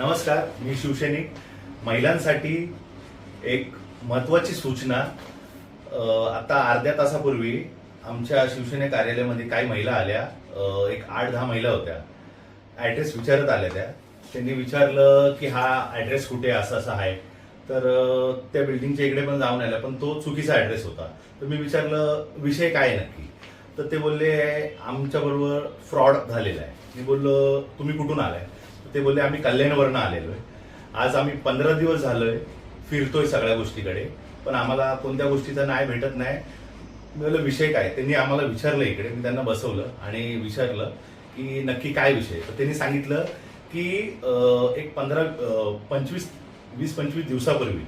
नमस्कार मी शिवसैनिक. महिलांसाठी एक महत्वाची सूचना आता अर्ध्या तासापूर्वी आमच्या शिवसेना कार्यालयामध्ये काही महिला आल्या. एक आठ दहा महिला होत्या. ऍड्रेस विचारत आल्या त्या. त्यांनी विचारलं की हा ऍड्रेस कुठे आहे, असं असं आहे. तर त्या बिल्डिंगच्या इकडे पण जाऊन आल्या पण तो चुकीचा ऍड्रेस होता. तर मी विचारलं विषय काय नक्की? तर ते बोलले आमच्याबरोबर फ्रॉड झालेला आहे. मी बोललो तुम्ही कुठून आलाय? ते बोलले आम्ही कल्याणवरनं आलेलो आहे. आज आम्ही पंधरा दिवस झालोय फिरतोय सगळ्या गोष्टीकडे. पण आम्हाला कोणत्या गोष्टीचा न्याय भेटत नाही. बोललं विषय काय? त्यांनी आम्हाला विचारलं इकडे. मी त्यांना बसवलं आणि विचारलं की नक्की काय विषय तर त्यांनी सांगितलं की एक पंधरा पंचवीस वीस पंचवीस दिवसापूर्वी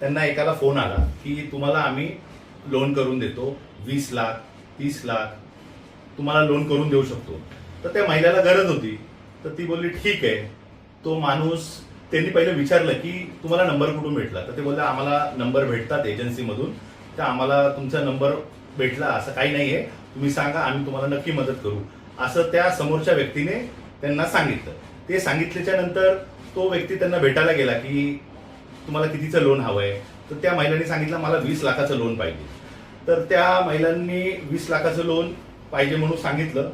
त्यांना एकाला फोन आला की तुम्हाला आम्ही लोन करून देतो वीस लाख तीस लाख तुम्हाला लोन करून देऊ शकतो. तर त्या महिलाला गरज होती. तर ती बोलली ठीक आहे. तो माणूस त्यांनी पहिले विचारलं की तुम्हाला नंबर कुठून भेटला? तर ते बोलले आम्हाला नंबर भेटतात एजन्सीमधून तर आम्हाला तुमचा नंबर भेटला असं काही नाही आहे तुम्ही सांगा आम्ही तुम्हाला नक्की मदत करू. असं त्या समोरच्या व्यक्तीने त्यांना सांगितलं. ते सांगितल्याच्या नंतर तो व्यक्ती त्यांना भेटायला गेला की तुम्हाला कितीचं लोन हवं आहे तर त्या महिलांनी सांगितलं मला वीस लाखाचं लोन पाहिजे. तर त्या महिलांनी वीस लाखाचं लोन पाहिजे म्हणून सांगितलं.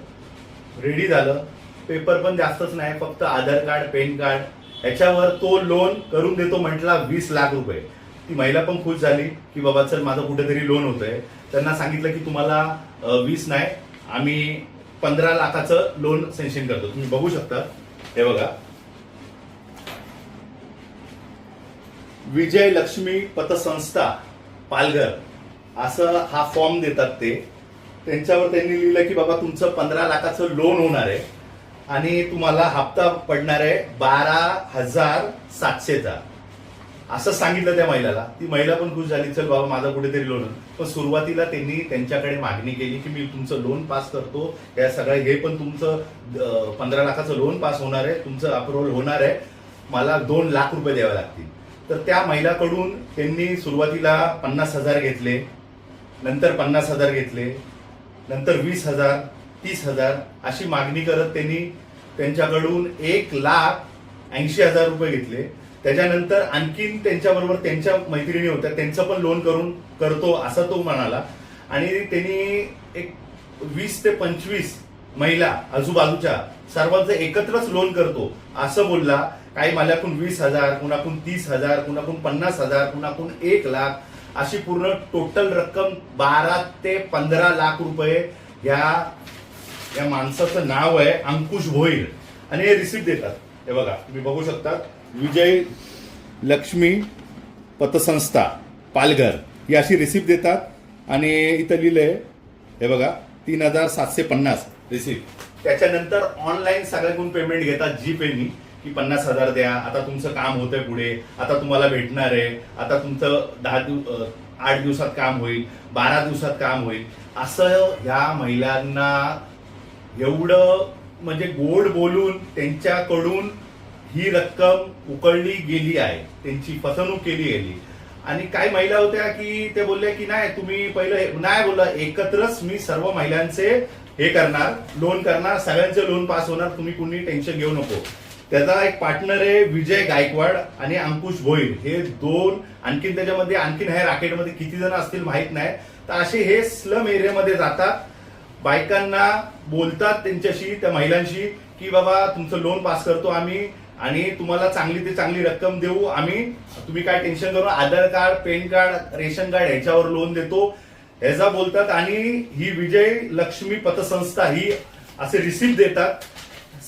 रेडी झालं. पेपर पण जास्तच नाही फक्त आधार कार्ड पॅन कार्ड. ह्याच्यावर तो लोन करून देतो म्हटला वीस लाख रुपये. ती महिला पण खुश झाली की बाबा सर माझं कुठेतरी लोन होतंय. त्यांना सांगितलं की तुम्हाला वीस नाही आम्ही पंधरा लाखाचं लोन सेन्शन करतो. तुम्ही बघू शकता. हे बघा. विजय लक्ष्मी पतसंस्था पालघर. असं हा फॉर्म देतात ते. त्यांच्यावर त्यांनी लिहिलं की बाबा तुमचं पंधरा लाखाचं लोन होणार आहे. आणि तुम्हाला हप्ता पडणार आहे बारा हजार सातशेचा असं सांगितलं त्या महिलाला. ती महिला पण खुश झाली चल बाबा माझा कुठेतरी लोन पण सुरुवातीला त्यांनी त्यांच्याकडे मागणी केली की मी तुमचं लोन पास करतो. या सगळं हे पण तुमचं पंधरा लाखाचं लोन पास होणार आहे. तुमचं अप्रुव्हल होणार आहे. मला दोन लाख रुपये द्यावे लागतील. तर त्या महिलाकडून त्यांनी सुरुवातीला पन्नास हजार घेतले नंतर पन्नास हजार घेतले नंतर वीस हजार तीस हजार अशी मागणी करत त्यांनी त्यांच्याकडून एक लाख ऐंशी हजार रुपये घेतले. त्याच्यानंतर आणखीन त्यांच्याबरोबर त्यांच्या मैत्रिणी होत्या. त्यांचं पण लोन करून करतो असं तो म्हणाला. आणि त्यांनी एक वीस ते पंचवीस महिला आजूबाजूच्या सर्वांचं एकत्रच लोन करतो असं बोलला. काही माझ्याकून वीस हजार कुणाकून तीस हजार कुणाकून पन्नास हजार कुणाकून एक लाख अशी पूर्ण टोटल रक्कम बारा ते पंधरा लाख रुपये या या माणसाचं नाव आहे अंकुश भोईर. आणि हे रिसिप्ट देतात. हे बघा तुम्ही बघू शकता. विजय लक्ष्मी पतसंस्था पालघर. ही अशी रिसिप्ट देतात. आणि इथं लिहिलंय हे बघा तीन हजार सातशे पन्नास रिसिप्ट त्याच्यानंतर ऑनलाईन सगळ्याकडून पेमेंट घेतात जी पेनी की पन्नास हजार द्या आता तुमचं काम होतंय पुढे आता तुम्हाला भेटणार आहे आता तुमचं दहा दिव आठ दिवसात काम होईल बारा दिवसात काम होईल. असं ह्या महिलांना एवढं म्हणजे गोड बोलून त्यांच्याकडून ही रक्कम उकळली गेली आहे. त्यांची फसवणूक केली गेली. आणि काही महिला होत्या की ते बोलले की नाही तुम्ही पहिलं नाही बोललं एकत्रच मी सर्व महिलांचे हे करणार लोन करणार सगळ्यांचे लोन पास होणार तुम्ही कुणी टेन्शन घेऊ नको. त्याचा एक पार्टनर आहे विजय गायकवाड आणि अंकुश भोईर. हे दोन आणखीन त्याच्यामध्ये आणखीन ह्या राकेटमध्ये किती जण असतील माहीत नाही. तर असे हे स्लम एरियामध्ये जातात. बायकांना बोलतात त्यांच्याशी त्या महिलांशी की बाबा तुमचं लोन पास करतो आम्ही आणि तुम्हाला चांगली ते चांगली रक्कम देऊ. आम्ही तुम्ही काय टेन्शन करू Aadhaar card PAN card ration card ह्याच्यावर लोन देतो. ह्याचा बोलतात आणि ही विजय लक्ष्मी पतसंस्था ही असे रिसिप्ट देतात.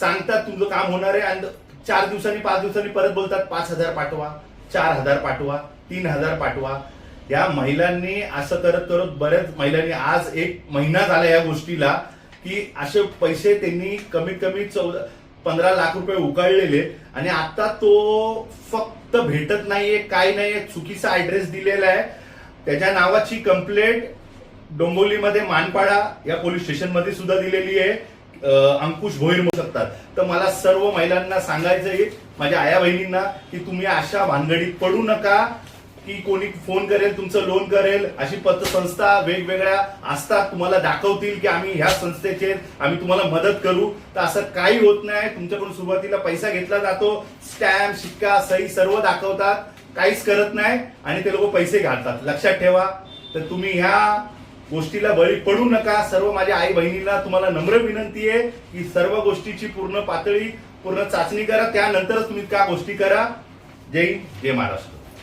सांगतात तुमचं काम होणार आहे. आणि चार दिवसांनी पाच दिवसांनी परत बोलतात पाच हजार पाठवा चार हजार पाठवा तीन हजार पाठवा. या महिलांनी असं करत करत बऱ्याच महिलांनी आज एक महिना झाला या गोष्टीला की असे पैसे त्यांनी कमीत कमी चौदा पंधरा लाख रुपये उकळलेले आणि आता तो फक्त भेटत नाहीये काय नाहीये चुकीचा ऍड्रेस दिलेला आहे. त्याच्या नावाची कंप्लेंट डोंबोलीमध्ये मानपाडा या पोलीस स्टेशनमध्ये सुद्धा दिलेली आहे. अंकुश भोईर म्हणू शकतात. तर मला सर्व महिलांना सांगायचं माझ्या आया बहिणींना की तुम्ही अशा भानगडीत पडू नका. की कोणी फोन करेल तुमचं लोन करेल अशी पतसंस्था वेगवेगळ्या असतात तुम्हाला दाखवतील की आम्ही ह्या संस्थेचे आम्ही तुम्हाला मदत करू. तर असं काही होत नाही तुमच्याकडून सुरुवातीला पैसा घेतला जातो स्टॅम्प शिक्का सही सर्व दाखवतात काहीच करत नाही आणि ते लोक पैसे घालतात. लक्षात ठेवा. तर तुम्ही ह्या गोष्टीला बळी पडू नका. सर्व माझ्या आई बहिणीला तुम्हाला नम्र विनंती आहे की सर्व गोष्टीची पूर्ण पातळी पूर्ण चाचणी करा. त्यानंतरच तुम्ही त्या गोष्टी करा. जय हिंद, जय महाराष्ट्र.